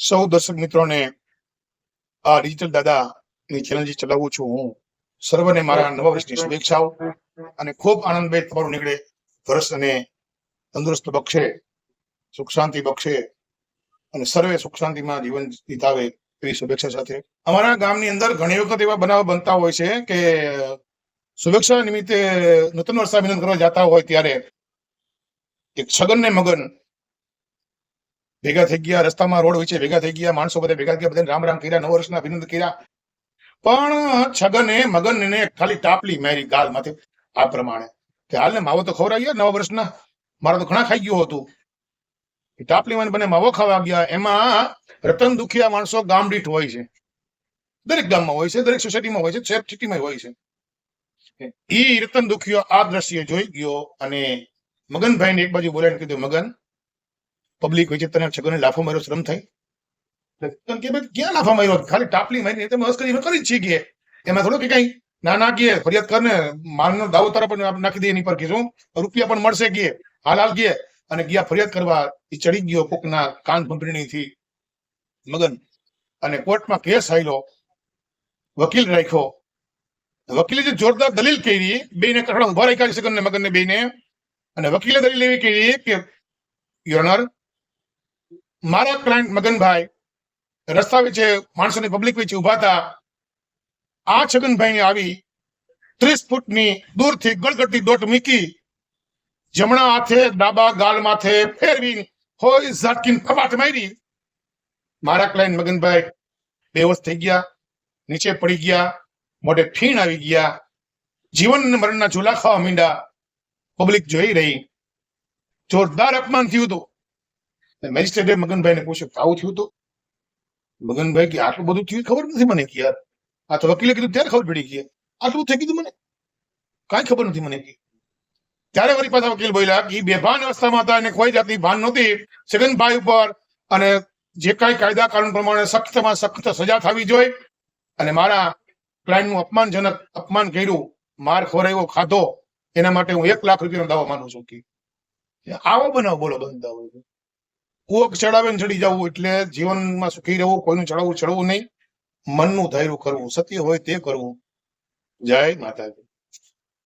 સૌ દર્શક મિત્રોને આ ડિજિટલ દાદા ની ચેનલ જે ચલાવું છું હું. સર્વને મારા નવા વર્ષની શુભેચ્છાઓ અને ખૂબ આનંદભેર તમારું નીકળે. વર્ષ અને તંદુરસ્ત બક્ષે, સુખ શાંતિ બક્ષે અને સર્વે સુખ શાંતિમાં જીવન વિતાવે એવી શુભેચ્છા સાથે. અમારા ગામની અંદર ઘણી વખત એવા બનાવ બનતા હોય છે કે શુભેચ્છા નિમિત્તે નૂતન વર્ષાભિનંદન કરવા જતા હોય ત્યારે એક છગન ને મગન ભેગા થઈ ગયા, રસ્તામાં રોડ વચ્ચે ભેગા થઈ ગયા, માણસો બધા ભેગા થયા, બધાને રામ રામ કર્યા, નવ વર્ષના અભિનંદન કર્યા. પણ છગને મગનને ખાલી ટાપલી મારી ગાલમાંથી. આ પ્રમાણે. કે હાલને માવો તો ખવડાવી ગયા નવા વર્ષના. મારા તો ઘણા ખાઈ ગયો હતું. એ ટાપલી માં બને માવો ખાવા ગયા. એમાં રતન દુખિયા માણસો ગામ દીઠ હોય છે. દરેક ગામમાં હોય છે, દરેક સોસાયટીમાં હોય છે શેર સિટીમાં હોય છે. ઈ રતન દુખિયો આ દ્રશ્ય જોઈ ગયો અને મગનભાઈને એક બાજુ બોલાવીને કીધું, મગન પબ્લિક છે, તને છગને લાફો માર્યો, શ્રમ થાય? કે ક્યાં લાફો માર્યો? ખાલી ટાપલી મારી તમે મસ્કરી કરી જ છીએ કે. એમાં થોડું કે કઈ? ના ના કીએ ફરિયાદ કરને, માનનો દાવો તારા પણ નાખી દે એની પર કીધું રૂપિયા પણ મળશે કીએ હાલ હાલ કીએ અને ગયા ફરિયાદ કરવા, એ ચડી ગયો કોકના કાનથી મગન, અને કોર્ટમાં કેસ આવેલો વકીલ રાખ્યો. વકીલે જે જોરદાર દલીલ કરી, બેને કઠડા ઊભા રાખ્યા છે ને મગનને બેને. અને વકીલે દલીલ એવી કરી કે યોનર મારા ક્લાયન્ટ મગનભાઈ રસ્તા વચ્ચે માણસોની પબ્લિક વચ્ચે ઊભા હતા. આ છગનભાઈ આવી ત્રીસ ફૂટની દૂરથી ગળગળતી દોટ મૂકી જમણા હાથે, ડાબા ગાલ માથે ફેરવી હોય ઝાટકીન ફપાટ મારી. મારા ક્લાયન્ટ મગનભાઈ બેહોશ થઈ ગયા, નીચે પડી ગયા, મોઢે ફીણ આવી ગયા. જીવન મરણના ઝૂલા ખાવા માંડ્યા પબ્લિક જોઈ રહી. જોરદાર અપમાન થયું હતું. મેજિસ્ટ્રેટે મગનભાઈને પૂછ્યું આવું થયું તો? મગનભાઈ કે આટલું બધું થયું ખબર નથી મને કે યાર. આ તો વકીલે કીધું ત્યારે ખબર પડી ગઈ આટલું થઈ ગયું મને? કાંઈ ખબર નથી મને કે. ત્યારે વળી પાછા વકીલ બોલ્યા કે બેભાન અવસ્થામાં હતા અને કોઈ જાતની ભાન નહોતી. છગનભાઈ ઉપર અને જે કાંઈ કાયદા કાનૂન પ્રમાણે સખ્તમાં સખ્ત સજા થવી જોઈએ અને મારા ક્લાયન્ટનું અપમાનજનક અપમાન કર્યું, માર ખોરાયો ખાધો, એના માટે હું એક લાખ રૂપિયાનો દાવો માનું છું કે. આવો બનાવ બોલો બંધ હોય છે કુવક ચડાવે ચડી જવું એટલે જીવનમાં સુખી રહેવું, કોઈનું ચડાવવું, ચડવું નહીં. મનનું ધૈર્ય કરવું, સત્ય હોય તે કરવું. જય માતાજી.